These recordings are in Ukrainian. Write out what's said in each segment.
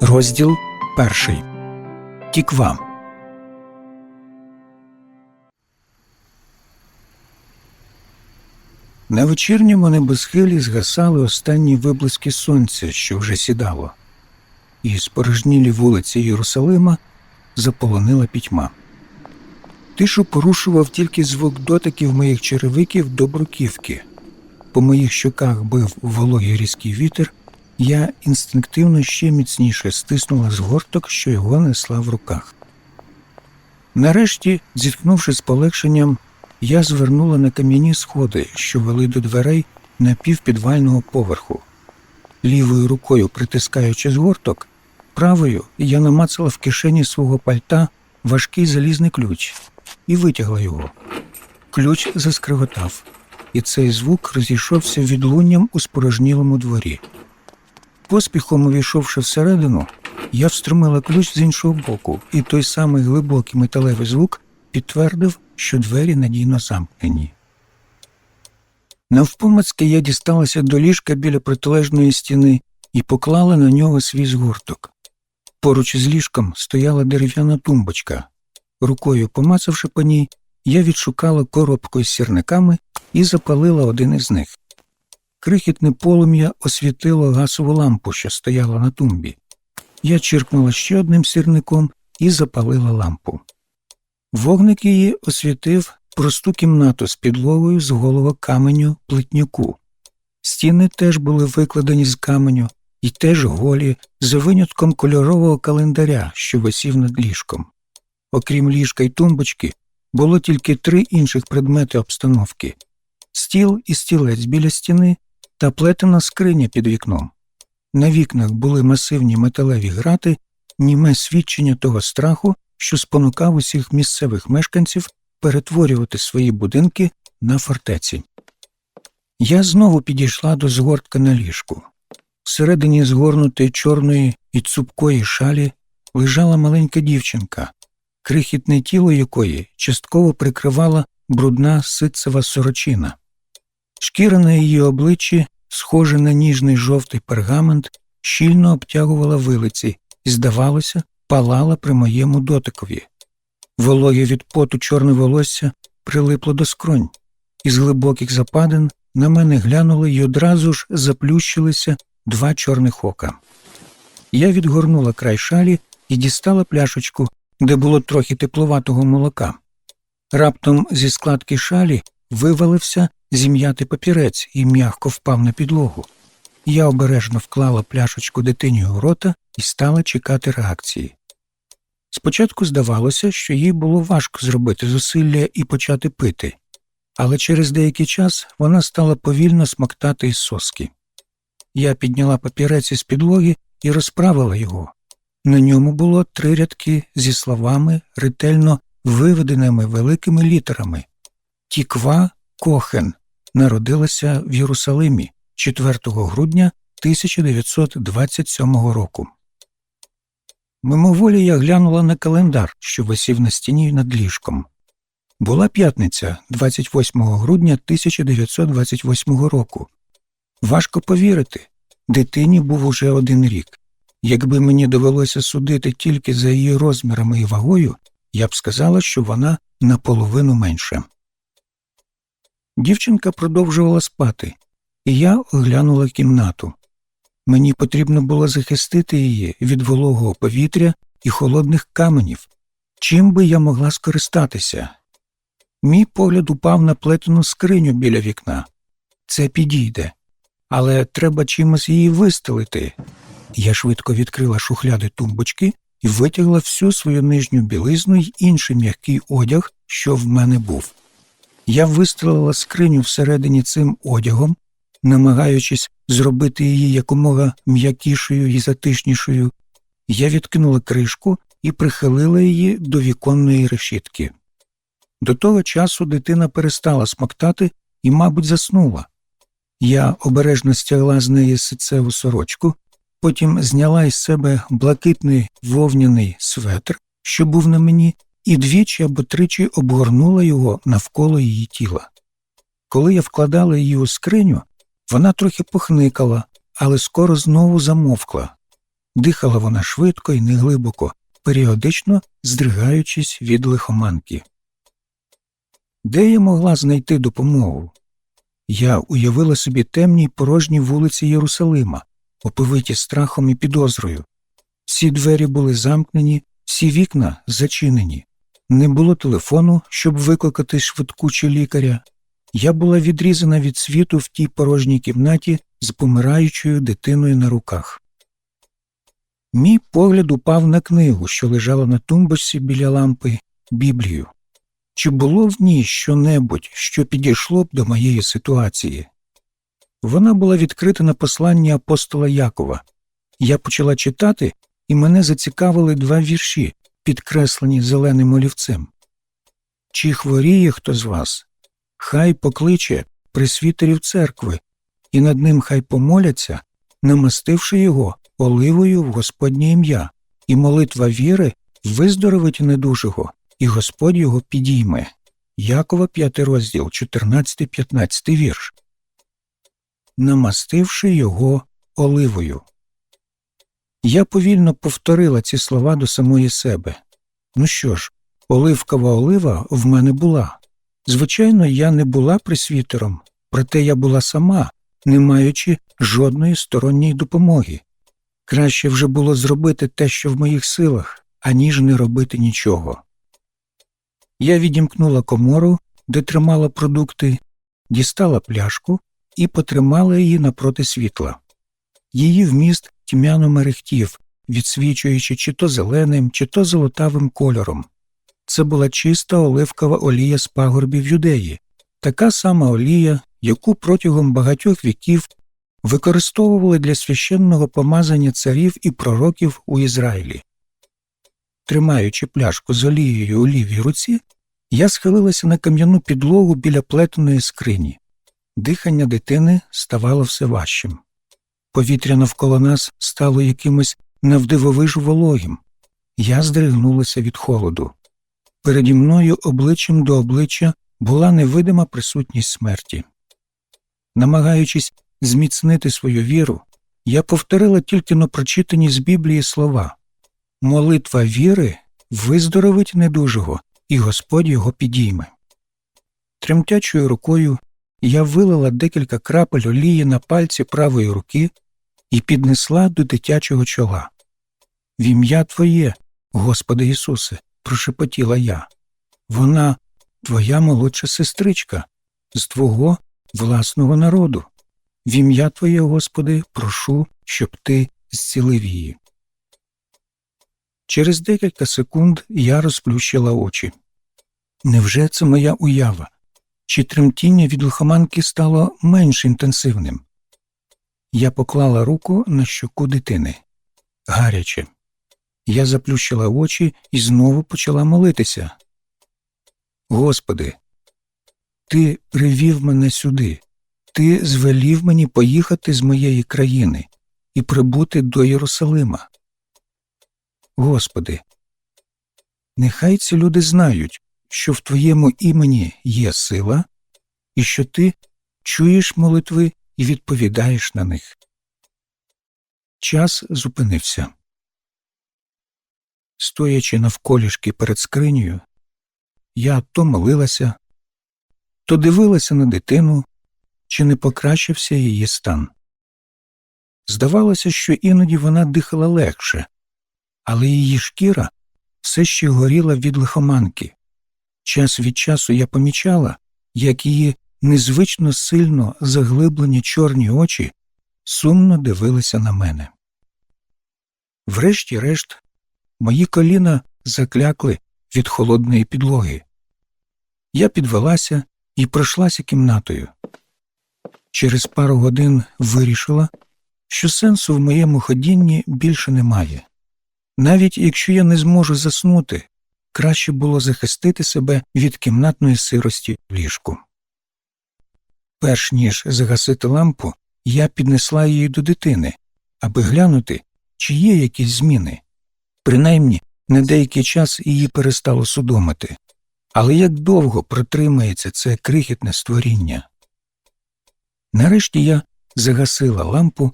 Розділ перший. Тіква. На вечірньому небосхилі згасали останні виблиски сонця, що вже сідало, і спорожнілі вулиці Єрусалима заполонила пітьма. Тишу порушував тільки звук дотиків моїх черевиків до бруківки. По моїх щоках бив вологий різкий вітер, я інстинктивно ще міцніше стиснула згорток, що його несла в руках. Нарешті, зіткнувши з полегшенням, я звернула на кам'яні сходи, що вели до дверей на півпідвального поверху. Лівою рукою притискаючи згорток, правою я намацала в кишені свого пальта важкий залізний ключ і витягла його. Ключ заскриготав, і цей звук розійшовся відлунням у спорожнілому дворі. Поспіхом увійшовши всередину, я встромила ключ з іншого боку, і той самий глибокий металевий звук підтвердив, що двері надійно замкнені. Навпомацьки я дісталася до ліжка біля протилежної стіни і поклала на нього свій згорток. Поруч із ліжком стояла дерев'яна тумбочка. Рукою помацавши по ній, я відшукала коробку з сірниками і запалила один із них. Крихітне полум'я освітило газову лампу, що стояла на тумбі. Я чиркнула ще одним сірником і запалила лампу. Вогник її освітив просту кімнату з підлогою з головок каменю плитнюку. Стіни теж були викладені з каменю і теж голі, за винятком кольорового календаря, що висів над ліжком. Окрім ліжка й тумбочки, було тільки три інших предмети обстановки стіл і стілець біля стіни та плетена скриня під вікном. На вікнах були масивні металеві грати, німе свідчення того страху, що спонукав усіх місцевих мешканців перетворювати свої будинки на фортеці. Я знову підійшла до згортка на ліжку. Всередині згорнутої чорної і цупкої шалі лежала маленька дівчинка, крихітне тіло якої частково прикривала брудна ситцева сорочина. Шкіра на її обличчі, схожа на ніжний жовтий пергамент, щільно обтягувала вилиці і, здавалося, палала при моєму дотикові. Вологе від поту чорне волосся прилипло до скронь, із глибоких западин на мене глянули й одразу ж заплющилися два чорних ока. Я відгорнула край шалі і дістала пляшечку, де було трохи тепловатого молока. Раптом зі складки шалі вивалився зім'ятий папірець і м'ягко впав на підлогу. Я обережно вклала пляшечку дитині у рота і стала чекати реакції. Спочатку здавалося, що їй було важко зробити зусилля і почати пити, але через деякий час вона стала повільно смоктати із соски. Я підняла папірець із підлоги і розправила його. На ньому було три рядки зі словами, ретельно виведеними великими літерами Тіква Кохен народилася в Єрусалимі 4 грудня 1927 року. Мимоволі я глянула на календар, що висів на стіні над ліжком. Була п'ятниця 28 грудня 1928 року. Важко повірити, дитині був уже один рік. Якби мені довелося судити тільки за її розмірами і вагою, я б сказала, що вона наполовину менша. Дівчинка продовжувала спати, і я оглянула кімнату. Мені потрібно було захистити її від вологого повітря і холодних каменів. Чим би я могла скористатися? Мій погляд упав на плетену скриню біля вікна. Це підійде, але треба чимось її вистелити. Я швидко відкрила шухляди тумбочки і витягла всю свою нижню білизну й інший м'який одяг, що в мене був. Я вистрелила скриню всередині цим одягом, намагаючись зробити її якомога м'якішою і затишнішою, я відкинула кришку і прихилила її до віконної решітки. До того часу дитина перестала смоктати і, мабуть, заснула. Я обережно стягла з неї сицеву сорочку, потім зняла із себе блакитний вовняний светр, що був на мені, і двічі або тричі обгорнула його навколо її тіла. Коли я вкладала її у скриню, вона трохи похникала, але скоро знову замовкла. Дихала вона швидко і неглибоко, періодично здригаючись від лихоманки. Де я могла знайти допомогу? Я уявила собі темні й порожні вулиці Єрусалима, оповиті страхом і підозрою. Всі двері були замкнені, всі вікна зачинені. Не було телефону, щоб викликати швидку чи лікаря. Я була відрізана від світу в тій порожній кімнаті з помираючою дитиною на руках. Мій погляд упав на книгу, що лежала на тумбочці біля лампи Біблію. Чи було в ній щонебудь, що підійшло б до моєї ситуації? Вона була відкрита на посланні апостола Якова. Я почала читати, і мене зацікавили два вірші, підкреслені зеленим олівцем. Чи хворіє хто з вас? Хай покличе присвітерів церкви, і над ним хай помоляться, намастивши його оливою в Господнє ім'я, і молитва віри виздоровить недужого, і Господь його підійме. Якова 5 розділ, 14-15 вірш. Намастивши його оливою. Я повільно повторила ці слова до самої себе. Ну що ж, оливкова олива в мене була. Звичайно, я не була присвітером, проте я була сама, не маючи жодної сторонньої допомоги. Краще вже було зробити те, що в моїх силах, аніж не робити нічого. Я відімкнула комору, де тримала продукти, дістала пляшку і потримала її напроти світла. Її вміст тьмяно мерехтів, відсвічуючи чи то зеленим, чи то золотавим кольором. Це була чиста оливкова олія з пагорбів юдеї, така сама олія, яку протягом багатьох віків використовували для священного помазання царів і пророків у Ізраїлі. Тримаючи пляшку з олією у лівій руці, я схилилася на кам'яну підлогу біля плетеної скрині. Дихання дитини ставало все важчим. Повітря навколо нас стало якимось навдивовижу вологим. Я здригнулася від холоду. Переді мною обличчям до обличчя була невидима присутність смерті. Намагаючись зміцнити свою віру, я повторила тільки но прочитані з Біблії слова Молитва віри виздоровить недужого, і Господь його підійме. Тремтячою рукою я вилила декілька крапель олії на пальці правої руки і піднесла до дитячого чола. В ім'я Твоє, Господи Ісусе, прошепотіла я. Вона твоя молодша сестричка, з твого власного народу. В ім'я Твоє, Господи, прошу, щоб Ти зцілив її. Через декілька секунд я розплющила очі. Невже це моя уява? Чи тремтіння від лихоманки стало менш інтенсивним? Я поклала руку на щоку дитини. Гаряче. Я заплющила очі і знову почала молитися. Господи, Ти привів мене сюди, Ти звелів мені поїхати з моєї країни і прибути до Єрусалима. Господи, нехай ці люди знають, що в Твоєму імені є сила, і що Ти чуєш молитви і відповідаєш на них. Час зупинився. Стоячи навколішки перед скринею, я то молилася, то дивилася на дитину, чи не покращився її стан. Здавалося, що іноді вона дихала легше, але її шкіра все ще горіла від лихоманки. Час від часу я помічала, як її незвично сильно заглиблені чорні очі сумно дивилися на мене. Врешті-решт, мої коліна заклякли від холодної підлоги. Я підвелася і пройшлася кімнатою. Через пару годин вирішила, що сенсу в моєму ходінні більше немає. Навіть якщо я не зможу заснути, краще було захистити себе від кімнатної сирості в ліжку. Перш ніж загасити лампу, я піднесла її до дитини, аби глянути, чи є якісь зміни. Принаймні, на деякий час її перестало судомити. Але як довго протримається це крихітне створіння? Нарешті я загасила лампу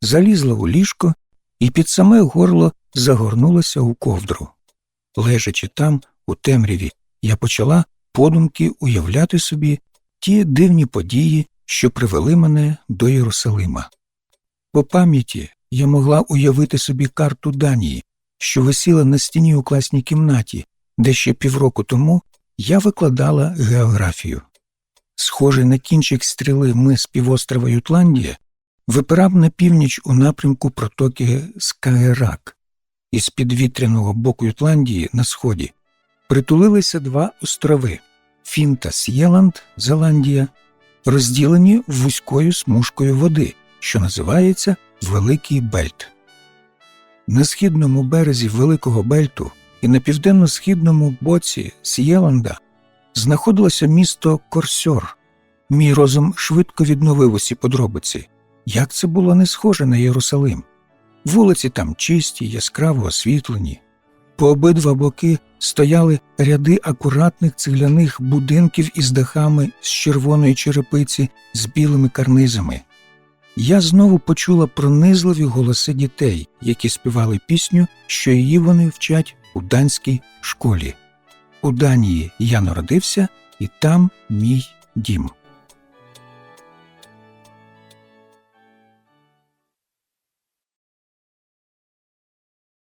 залізла у ліжко і під саме горло загорнулася у ковдру. Лежачи там, у темряві, я почала подумки уявляти собі ті дивні події, що привели мене до Єрусалима. По пам'яті я могла уявити собі карту Данії, що висіла на стіні у класній кімнаті, де ще півроку тому я викладала географію. Схожий на кінчик стріли мис півострова Ютландія випирав на північ у напрямку протоки Скаерак. Із підвітряного боку Ютландії на сході притулилися два острови Фінтас Єланд, Зеландія, розділені вузькою смужкою води, що називається Великий Бельт. На східному березі Великого Бельту і на південно-східному боці С'єланда знаходилося місто Корсьор. Мій розум швидко відновив усі подробиці. Як це було не схоже на Єрусалим? Вулиці там чисті, яскраво освітлені. По обидва боки стояли ряди акуратних цегляних будинків із дахами з червоної черепиці з білими карнизами. Я знову почула пронизливі голоси дітей, які співали пісню, що її вони вчать у данській школі. У Данії я народився, і там мій дім.